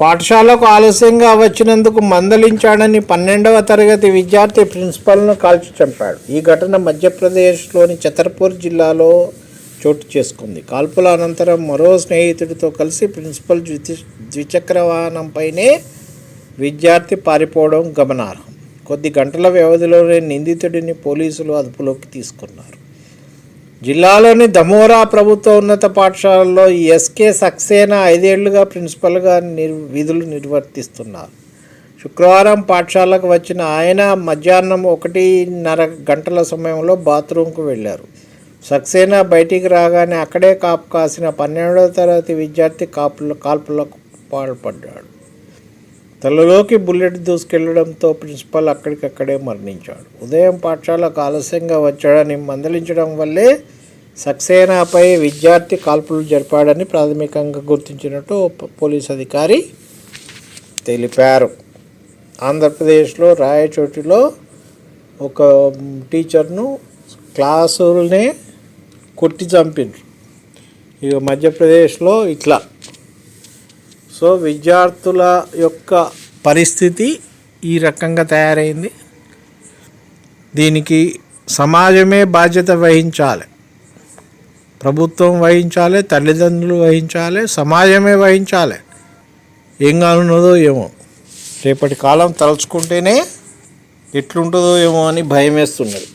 పాఠశాలకు ఆలస్యంగా వచ్చినందుకు మందలించాడని పన్నెండవ తరగతి విద్యార్థి ప్రిన్సిపల్ను కాల్చి చంపాడు. ఈ ఘటన మధ్యప్రదేశ్లోని చతర్పూర్ జిల్లాలో చోటు చేసుకుంది. కాల్పుల అనంతరం మరో స్నేహితుడితో కలిసి ప్రిన్సిపల్ ద్వితి ద్విచక్ర వాహనంపైనే విద్యార్థి పారిపోవడం గమనార్హం. కొద్ది గంటల వ్యవధిలోనే నిందితుడిని పోలీసులు అదుపులోకి తీసుకున్నారు. జిల్లాలోని దమోరా ప్రభుత్వ ఉన్నత పాఠశాలలో ఈ ఎస్కే సక్సేనా ఐదేళ్ళుగా ప్రిన్సిపల్గా నిర్ విధులు నిర్వర్తిస్తున్నారు. శుక్రవారం పాఠశాలకు వచ్చిన ఆయన మధ్యాహ్నం ఒకటిన్నర గంటల సమయంలో బాత్రూంకు వెళ్ళారు. సక్సేనా బయటికి రాగానే అక్కడే కాపు కాసిన పన్నెండవ తరగతి విద్యార్థి కాపుల కాల్పులకు పాల్పడ్డాడు. తలలోకి బుల్లెట్ దూసుకెళ్ళడంతో ప్రిన్సిపల్ అక్కడికక్కడే మరణించాడు. ఉదయం పాఠశాలకు ఆలస్యంగా వచ్చాడని మందలించడం వల్లే సక్సేనాపై విద్యార్థి కాల్పులు జరిపాడని ప్రాథమికంగా గుర్తించినట్టు పోలీస్ అధికారి తెలిపారు. ఆంధ్రప్రదేశ్లో రాయచోటిలో ఒక టీచర్ను క్లాసులనే కొట్టి చంపిండ్రు. ఇక మధ్యప్రదేశ్లో ఇట్లా. సో విద్యార్థుల యొక్క పరిస్థితి ఈ రకంగా తయారైంది. దీనికి సమాజమే బాధ్యత వహించాలి. ప్రభుత్వం వహించాలి తల్లిదండ్రులు వహించాలి సమాజమే వహించాలి. ఏం కానున్నదో ఏమో. రేపటి కాలం తలుచుకుంటేనే ఎట్లుంటుందో ఏమో అని భయం వేస్తున్నది.